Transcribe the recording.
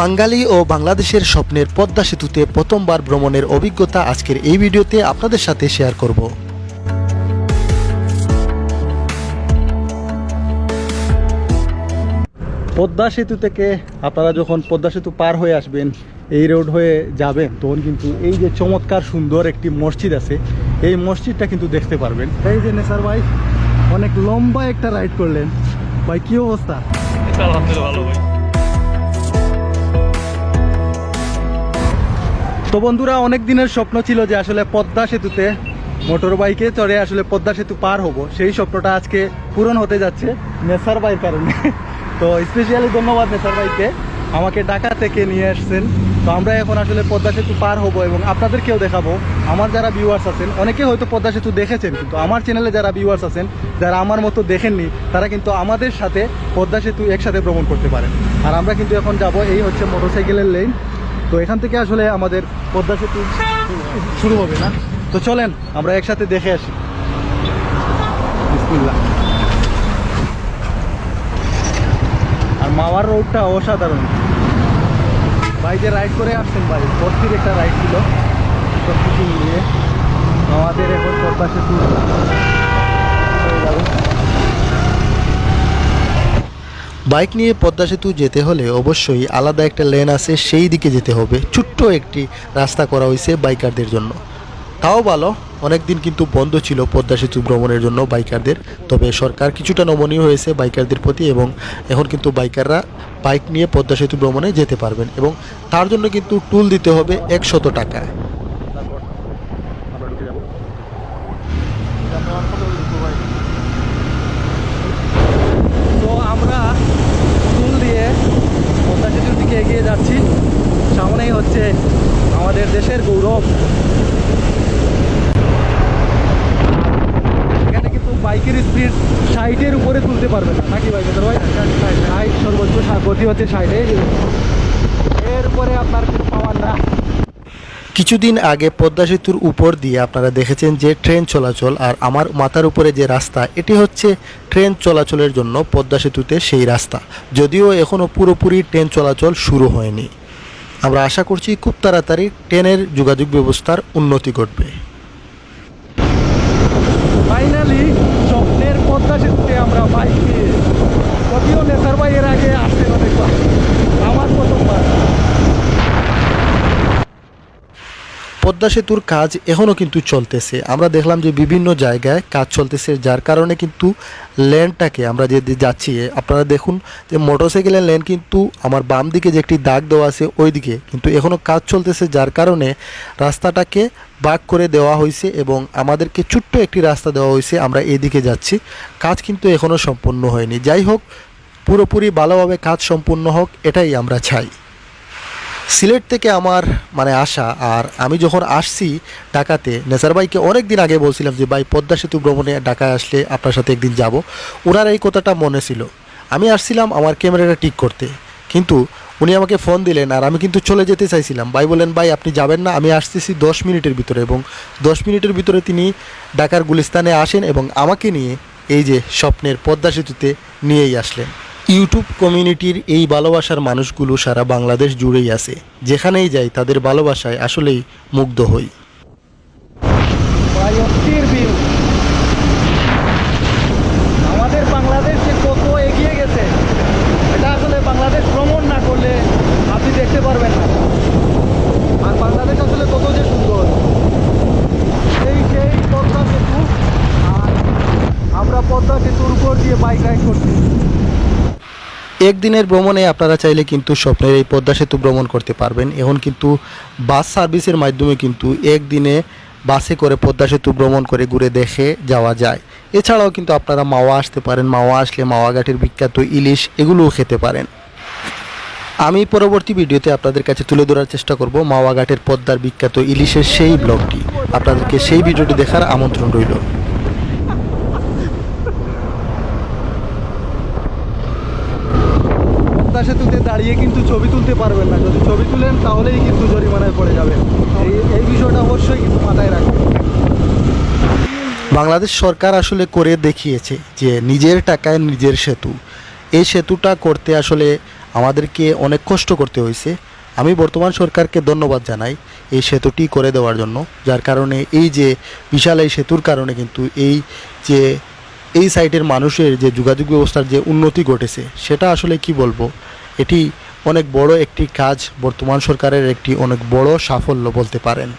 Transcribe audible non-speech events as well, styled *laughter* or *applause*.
বাঙালি ও বাংলাদেশের স্বপ্নের পদ্মা সেতুতে প্রথমবার ভ্রমণের অভিজ্ঞতা আজকের এই ভিডিওতে আপনাদের সাথে শেয়ার করব। পদ্মা সেতু থেকে আপনারা যখন পদ্মা সেতু পার হয়ে আসবেন, এই রোড হয়ে যাবেন, তখন কিন্তু এই যে চমৎকার সুন্দর একটি মসজিদ আছে, এই মসজিদটা কিন্তু দেখতে পারবেন। এই যে নেসার ভাই, অনেক লম্বা একটা রাইড করলেন। ভাই, কি অবস্থা? আলহামদুলিল্লাহ, ভালো ভাই। তো বন্ধুরা, অনেক দিনের স্বপ্ন ছিল যে আসলে পদ্মা সেতুতে মোটর বাইকে চড়ে আসলে পদ্মা সেতু পার হব। সেই স্বপ্নটা আজকে পূরণ হতে যাচ্ছে নেসার বাইর কারণে। *laughs* তো স্পেশালি ধন্যবাদ নেসার বাইকে আমাকে ঢাকা থেকে নিয়ে আসছেন। তো আমরা এখন আসলে পদ্মা সেতু পার হব এবং আপনাদেরকেও দেখাবো। আমার যারা ভিউয়ার্স আছেন অনেকে হয়তো পদ্মা সেতু দেখেছেন, কিন্তু আমার চ্যানেলে যারা ভিউয়ার্স আছেন, যারা আমার মতো দেখেননি, তারা কিন্তু আমাদের সাথে পদ্মা সেতু একসাথে ভ্রমণ করতে পারেন। আর আমরা কিন্তু এখন যাব, এই হচ্ছে মোটরসাইকেলের লেন তো এখান থেকে আসলে আমাদের পদ্মা সেতু শুরু হবে না? তো চলেন, আমরা একসাথে দেখে আসি। আর মাওয়ার রোডটা অসাধারণ। যে রাইড করে আসছেন ভাই, ভর্তির একটা রাইড ছিল। সব কিছু মিলিয়ে। আমাদের এখন পদ্মা সেতু হয়ে যাবে বাইক নিয়ে পদ্মা সেতু যেতে হলে অবশ্যই আলাদা একটা লেন আছে, সেই দিকে যেতে হবে। ছোট্ট একটি রাস্তা করা হয়েছে বাইকারদের জন্য। তাও ভালো, অনেকদিন কিন্তু বন্ধ ছিল পদ্মা সেতু ভ্রমণের জন্য বাইকারদের। তবে সরকার কিছুটা নমনীয় হয়েছে বাইকারদের প্রতি এবং এখন কিন্তু বাইকাররা বাইক নিয়ে পদ্মা সেতু ভ্রমণে যেতে পারবেন এবং তার জন্য কিন্তু টুল দিতে হবে একশত টাকা তো আমরা টুল দিয়ে পদ্মা সেতুর দিকে এগিয়ে যাচ্ছি সামনেই হচ্ছে আমাদের দেশের গৌরব। এখানে কিন্তু বাইকের স্পিড ষাটের উপরে তুলতে পারবে না। নাকি বেতর ভাই? ষাট সর্বোচ্চ গতি হচ্ছে ষাটে এরপরে আপনার কোনো পাওয়ার না। কিছুদিন আগে পদ্মা সেতুর উপর দিয়ে আপনারা দেখেছেন যে ট্রেন চলাচল আর আমার মাথার উপরে যে রাস্তা, এটি হচ্ছে ট্রেন চলাচলের জন্য পদ্মা সেতুতে সেই রাস্তা। যদিও এখনও পুরোপুরি ট্রেন চলাচল শুরু হয়নি। আমরা আশা করছি খুব তাড়াতাড়ি ট্রেনের যোগাযোগ ব্যবস্থার উন্নতি ঘটবে ফাইনালি স্বপ্নের পদ্মা সেতুতে আমরা বাইক নিয়ে যদিও নেতার বাইয়ের আগে আসছেন অনেকবার আমার প্রথমবার পদ্মা সেতুর কাজ এখনও কিন্তু চলতেছে। আমরা দেখলাম যে বিভিন্ন জায়গায় কাজ চলতেছে, যার কারণে কিন্তু লেনটাকে আমরা যে যাচ্ছি আপনারা দেখুন যে মোটরসাইকেলের লেন কিন্তু আমার বাম দিকে যে একটি দাগ দেওয়া আছে ওই দিকে কিন্তু এখনও কাজ চলতেছে, যার কারণে রাস্তাটাকে বাক করে দেওয়া হয়েছে এবং আমাদেরকে ছোট্ট একটি রাস্তা দেওয়া হয়েছে, আমরা এদিকে যাচ্ছি। কাজ কিন্তু এখনও সম্পূর্ণ হয়নি। যাই হোক, পুরোপুরি ভালোভাবে কাজ সম্পূর্ণ হোক, এটাই আমরা চাই। সিলেট থেকে আমার মানে আসা, আর আমি যখন আসছি ঢাকাতে, নেসার ভাইকে অনেক দিন আগে বলছিলাম যে, ভাই, পদ্মা সেতু ভ্রমণে ঢাকায় আসলে আপনার সাথে একদিন যাব। ওনার এই কথাটা মনে ছিল। আমি আসছিলাম আমার ক্যামেরাটা ঠিক করতে। কিন্তু উনি আমাকে ফোন দিলেন, আর আমি কিন্তু চলে যেতে চাইছিলাম। ভাই বলেন ভাই, আপনি যাবেন না। আমি আসতেছি দশ মিনিটের ভিতরে এবং দশ মিনিটের ভিতরে তিনি ঢাকার গুলিস্তানে আসেন এবং আমাকে নিয়ে এই যে স্বপ্নের পদ্মা সেতুতে নিয়েই আসলেন। ইউটিউব কমিউনিটির এই ভালোবাসার মানুষগুলো সারা বাংলাদেশ জুড়েই আছে। যেখানেই যাই, তাদের ভালোবাসায় আসলেই মুগ্ধ হই। আমাদের কত এগিয়ে গেছে, এটা আসলে বাংলাদেশ ভ্রমণ না করলে আপনি দেখতে পারবেন আর বাংলাদেশ আসলে কত যে সুন্দর। সেই সেই পদ্মা আমরা পদ্মা সেতুর উপর দিয়ে বাইক রাইড করছি। একদিনের ভ্রমণে আপনারা চাইলে কিন্তু স্বপ্নের এই পদ্মা সেতু ভ্রমণ করতে পারবেন। এখন কিন্তু বাস সার্ভিসের মাধ্যমে কিন্তু একদিনে বাসে করে পদ্মা সেতু ভ্রমণ করে ঘুরে দেখে যাওয়া যায়। এছাড়াও কিন্তু আপনারা মাওয়া আসতে পারেন। মাওয়া আসলে মাওয়া ঘাটের বিখ্যাত ইলিশ এগুলোও খেতে পারেন। আমি পরবর্তী ভিডিওতে আপনাদের কাছে তুলে ধরার চেষ্টা করব মাওয়া ঘাটের পদ্মার বিখ্যাত ইলিশের সেই ব্লগটি। আপনাদেরকে সেই ভিডিওটি দেখার আমন্ত্রণ রইল। সেতুতে দাঁড়িয়ে কিন্তু ছবি তুলতে পারবেন না। যদি ছবি তুলেন, তাহলেই কিন্তু জরিমানায় পড়ে যাবে এই এই বিষয়টা অবশ্যই কিন্তু মাথায় রাখবেন। বাংলাদেশ সরকার আসলে করে দেখিয়েছে যে নিজের টাকায় নিজের সেতু। এই সেতুটা করতে আসলে আমাদেরকে অনেক কষ্ট করতে হয়েছে। আমি বর্তমান সরকারকে ধন্যবাদ জানাই এই সেতুটি করে দেওয়ার জন্য, যার কারণে এই যে বিশাল এই সেতুর কারণে কিন্তু এই যে এই সাইটের মানুষের যে যোগাযোগ ব্যবস্থার যে উন্নতি ঘটেছে, সেটা আসলে কি বলব? এটি অনেক বড় একটি কাজ, বর্তমান সরকারের একটি অনেক বড় সাফল্য বলতে পারেন।